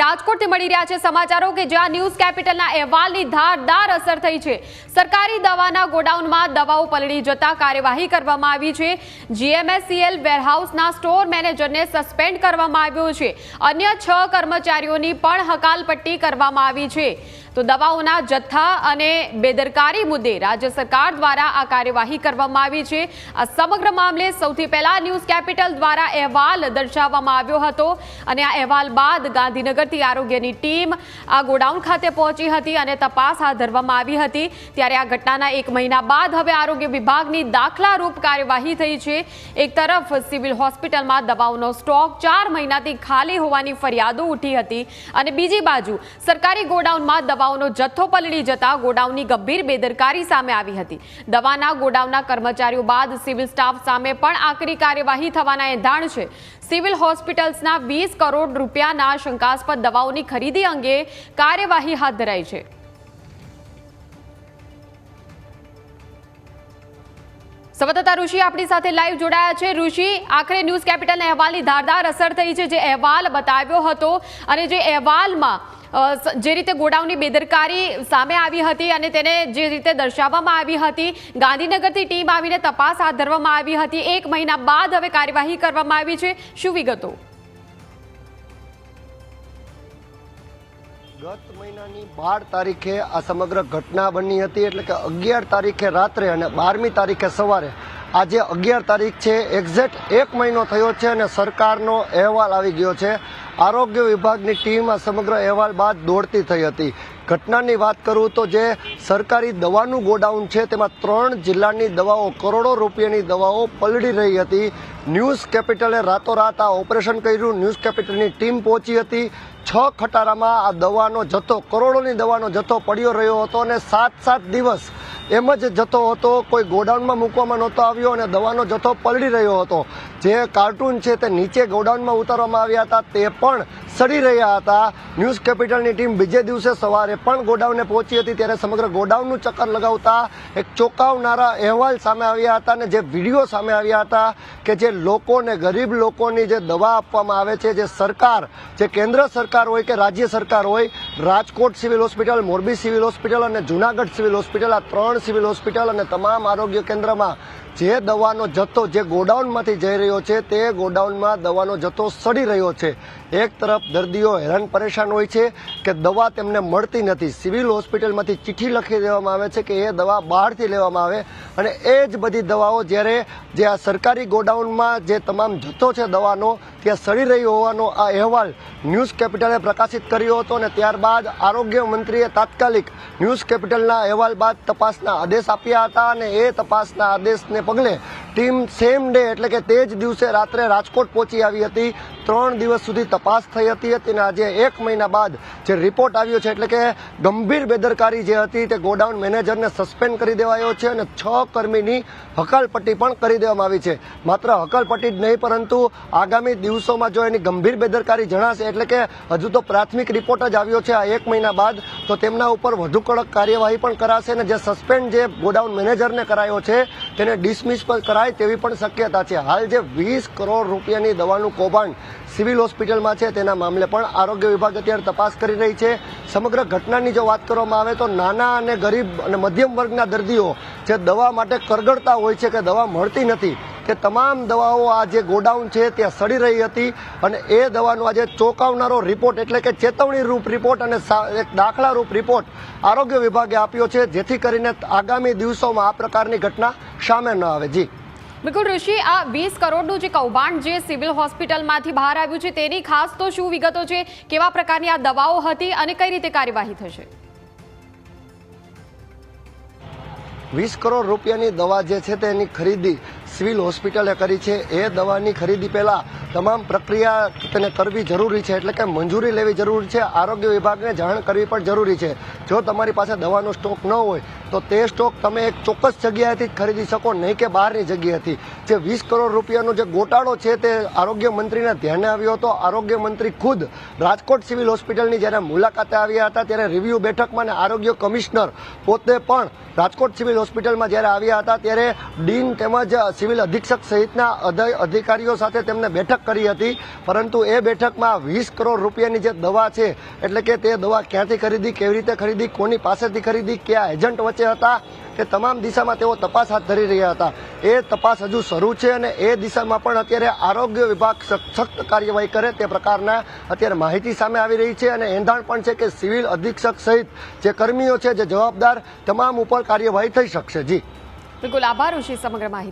રાજકોટથી મળી રહ્યા છે સમાચારો કે જ્યાં ન્યૂઝ કેપિટલના અહેવાલની ધારદાર અસર થઈ છે. સરકારી દવાના ગોડાઉનમાં દવાઓ પલળી જતા કાર્યવાહી કરવામાં આવી છે. જીએમએસસીએલ વેરહાઉસના સ્ટોર મેનેજરને સસ્પેન્ડ કરવામાં આવ્યો છે. અન્ય છ કર્મચારીઓની પણ હકાલપટ્ટી કરવામાં આવી છે. તો દવાઓના જથ્થા અને બેદરકારી મુદ્દે રાજ્ય સરકાર દ્વારા આ કાર્યવાહી કરવામાં આવી છે. આ સમગ્ર મામલે સૌથી પહેલા ન્યૂઝ કેપિટલ દ્વારા અહેવાલ દર્શાવવામાં આવ્યો હતો અને આ અહેવાલ બાદ ગાંધીનગરથી આરોગ્યની ટીમ આ ગોડાઉન ખાતે પહોંચી હતી અને તપાસ હાથ ધરવામાં આવી હતી. ત્યારે આ ઘટનાના એક મહિના બાદ હવે આરોગ્ય વિભાગની દાખલારૂપ કાર્યવાહી થઈ છે. એક તરફ સિવિલ હોસ્પિટલમાં દવાઓનો સ્ટોક ચાર મહિનાથી ખાલી હોવાની ફરિયાદો ઉઠી હતી અને બીજી બાજુ સરકારી ગોડાઉનમાં દવાઓનો જથ્થો પલળી જતા ગોડાઉનની ગંભીર બેદરકારી સામે આવી હતી. દવાના ગોડાઉનના કર્મચારીઓ બાદ સિવિલ સ્ટાફ સામે પણ આકરી કાર્યવાહી થવાના એંધાણ છે. સિવિલ હોસ્પિટલ્સના વીસ કરોડ રૂપિયાના શંકાસ્પદ દવાઓની ખરીદી અંગે કાર્યવાહી હાથ ધરાઈ છે. સંવાદદાતા ઋષિ આપણી સાથે લાઈવ જોડાયા છે. ઋષિ, આખરે ન્યૂઝ કેપિટલના અહેવાલની ધારદાર અસર થઈ છે. જે અહેવાલ બતાવ્યો હતો અને જે અહેવાલમાં જે રીતે ગોડાઉનની બેદરકારી સામે આવી હતી અને તેને જે રીતે દર્શાવવામાં આવી હતી, ગાંધીનગરથી ટીમ આવીને તપાસ હાથ ધરવામાં આવી હતી. એક મહિના બાદ હવે કાર્યવાહી કરવામાં આવી છે. શું વિગતો? ગત મહિનાની બાર તારીખે આ સમગ્ર ઘટના બની હતી, એટલે કે અગિયાર તારીખે રાત્રે અને બારમી તારીખે સવારે આજે અગિયાર તારીખ છે એક્ઝેક્ટ એક મહિનો થયો છે અને સરકારનો અહેવાલ આવી ગયો છે. આરોગ્ય વિભાગની ટીમ આ સમગ્ર અહેવાલ બાદ દોડતી થઈ હતી. ઘટનાની વાત કરું તો જે સરકારી દવાનું ગોડાઉન છે, તેમાં ત્રણ જિલ્લાની દવાઓ, કરોડો રૂપિયાની દવાઓ પલળી રહી હતી. ન્યૂઝ કેપિટલે રાતોરાત આ ઓપરેશન કર્યું. ન્યૂઝ કેપિટલની ટીમ પહોંચી હતી. છ ખટારામાં આ દવાનો જથ્થો, કરોડોની દવાનો જથ્થો પડ્યો રહ્યો હતો અને સાત સાત દિવસ એમ જ જથ્થો હતો, કોઈ ગોડાઉનમાં મૂકવામાં નહોતો આવ્યો અને દવાનો જથ્થો પલળી રહ્યો હતો. જે કાર્ટૂન છે તે નીચે ગોડાઉનમાં ઉતારવામાં આવ્યા હતા, તે પણ સડી રહ્યા હતા. ન્યૂઝ કેપિટલની ટીમ બીજે દિવસે સવારે પણ ગોડાઉને પહોંચી હતી, ત્યારે સમગ્ર ગોડાઉનનું ચક્કર લગાવતા એક ચોંકાવનારા અહેવાલ સામે આવ્યા હતા અને જે વીડિયો સામે આવ્યા હતા કે જે લોકોને, ગરીબ લોકોની જે દવા આપવામાં આવે છે, જે સરકાર, જે કેન્દ્ર સરકાર હોય કે રાજ્ય સરકાર હોય, Rajkot civil hospital, Morbi civil hospital અને જુનાગઢ સિવિલ હોસ્પિટલ, આ ત્રણ સિવિલ હોસ્પિટલ અને તમામ આરોગ્ય કેન્દ્રમાં જે દવાનો જથ્થો જે ગોડાઉનમાંથી જઈ રહ્યો છે, તે ગોડાઉનમાં દવાનો જથ્થો સડી રહ્યો છે. એક તરફ દર્દીઓ હેરાન પરેશાન હોય છે કે દવા તેમને મળતી નથી. સિવિલ હોસ્પિટલમાંથી ચિઠ્ઠી લખી દેવામાં આવે છે કે એ દવા બહારથી લેવામાં આવે અને એ જ બધી દવાઓ જ્યારે જે આ સરકારી ગોડાઉનમાં જે તમામ જથ્થો છે દવાનો ત્યાં સડી રહ્યો હોવાનો આ અહેવાલ ન્યૂઝ કેપિટલે પ્રકાશિત કર્યો હતો અને ત્યારબાદ આરોગ્ય મંત્રીએ તાત્કાલિક ન્યૂઝ કેપિટલના અહેવાલ બાદ તપાસના આદેશ આપ્યા હતા અને એ તપાસના આદેશને પગલે ટીમ સેમ ડે એટલે કે તે જ દિવસે રાત્રે રાજકોટ પહોંચી આવી હતી. ત્રણ દિવસ સુધી તપાસ થઈ હતી અને આજે એક મહિના બાદ જે રિપોર્ટ આવ્યો છે એટલે કે ગંભીર બેદરકારી જે હતી તે ગોડાઉન મેનેજરને સસ્પેન્ડ કરી દેવાયો છે અને છ કર્મીની હકાલપટ્ટી પણ કરી દેવામાં આવી છે. માત્ર હકાલપટ્ટી જ નહીં, પરંતુ આગામી દિવસોમાં જો એની ગંભીર બેદરકારી જણાશે એટલે કે હજુ તો પ્રાથમિક રિપોર્ટ જ આવ્યો છે આ એક મહિના બાદ, તો તેમના ઉપર વધુ કડક કાર્યવાહી પણ કરાશે અને જે સસ્પેન્ડ જે ગોડાઉન મેનેજરને કરાયો છે, તેને ડિસમિસ પણ કરાય તેવી પણ શક્યતા છે. હાલ જે વીસ કરોડ રૂપિયાની દવાનું કૌભાંડ સિવિલ હોસ્પિટલમાં છે, તેના મામલે પણ આરોગ્ય વિભાગ અત્યારે તપાસ કરી રહી છે. સમગ્ર ઘટનાની જો વાત કરવામાં આવે તો નાના અને ગરીબ અને મધ્યમ વર્ગના દર્દીઓ જે દવા માટે કરગડતા હોય છે કે દવા મળતી નથી, તે તમામ દવાઓ આ જે ગોડાઉન છે ત્યાં સડી રહી હતી અને એ દવાનો આજે ચોંકાવનારો રિપોર્ટ એટલે કે ચેતવણી રૂપ રિપોર્ટ અને એક દાખલા રૂપ રિપોર્ટ આરોગ્ય વિભાગે આપ્યો છે, જેથી કરીને આગામી દિવસોમાં આ પ્રકારની ઘટના સામે ન આવે. જી. બિલકુલ ઋષિ, આ વીસ કરોડનું જે કૌભાંડ જે સિવિલ હોસ્પિટલમાંથી બહાર આવ્યું છે તેની ખાસ તો શું વિગતો છે? કેવા પ્રકારની આ દવાઓ હતી અને કઈ રીતે કાર્યવાહી થશે? વીસ કરોડ રૂપિયાની દવા જે છે તેની ખરીદી સિવિલ હોસ્પિટલે કરી છે. એ દવાની ખરીદી પહેલા તમામ પ્રક્રિયા તેને કરવી જરૂરી છે, એટલે કે મંજૂરી લેવી જરૂરી છે. આરોગ્ય વિભાગને જાણ કરવી પણ જરૂરી છે. જો તમારી પાસે દવાનો સ્ટોક ન હોય, તો તે સ્ટોક તમે એક ચોક્કસ જગ્યાએથી જ ખરીદી શકો, નહીં કે બહારની જગ્યાએથી. જે વીસ કરોડ રૂપિયાનો જે ગોટાળો છે તે આરોગ્ય મંત્રીના ધ્યાને આવ્યો હતો. આરોગ્ય મંત્રી ખુદ રાજકોટ સિવિલ હોસ્પિટલની જ્યારે મુલાકાતે આવ્યા હતા, ત્યારે રિવ્યૂ બેઠકમાં આરોગ્ય કમિશનર પોતે પણ રાજકોટ સિવિલ હોસ્પિટલમાં જ્યારે આવ્યા હતા, ત્યારે ડીન તેમજ સિવિલ અધિક્ષક સહિતના અધિકારીઓ સાથે તેમને બેઠક કરી હતી. પરંતુ એ બેઠકમાં વીસ કરોડ રૂપિયાની જે દવા છે, એટલે કે તે દવા ક્યાંથી ખરીદી, કેવી રીતે ખરીદી, કોની પાસેથી ખરીદી, કયા એજન્ટ વચ્ચે હતા તે તમામ દિશામાં તેઓ તપાસ હાથ ધરી રહ્યા હતા. એ તપાસ હજુ શરૂ છે અને એ દિશામાં પણ અત્યારે આરોગ્ય વિભાગ સખ- સખ્ત કાર્યવાહી કરે તે પ્રકારના અત્યારે માહિતી સામે આવી રહી છે અને એંધાણ પણ છે કે સિવિલ અધિક્ષક સહિત જે કર્મીઓ છે જે જવાબદાર, તમામ ઉપર કાર્યવાહી થઈ શકશે. જી. બિલકુલ આભાર, ઋષિ સમગ્ર માહિતી.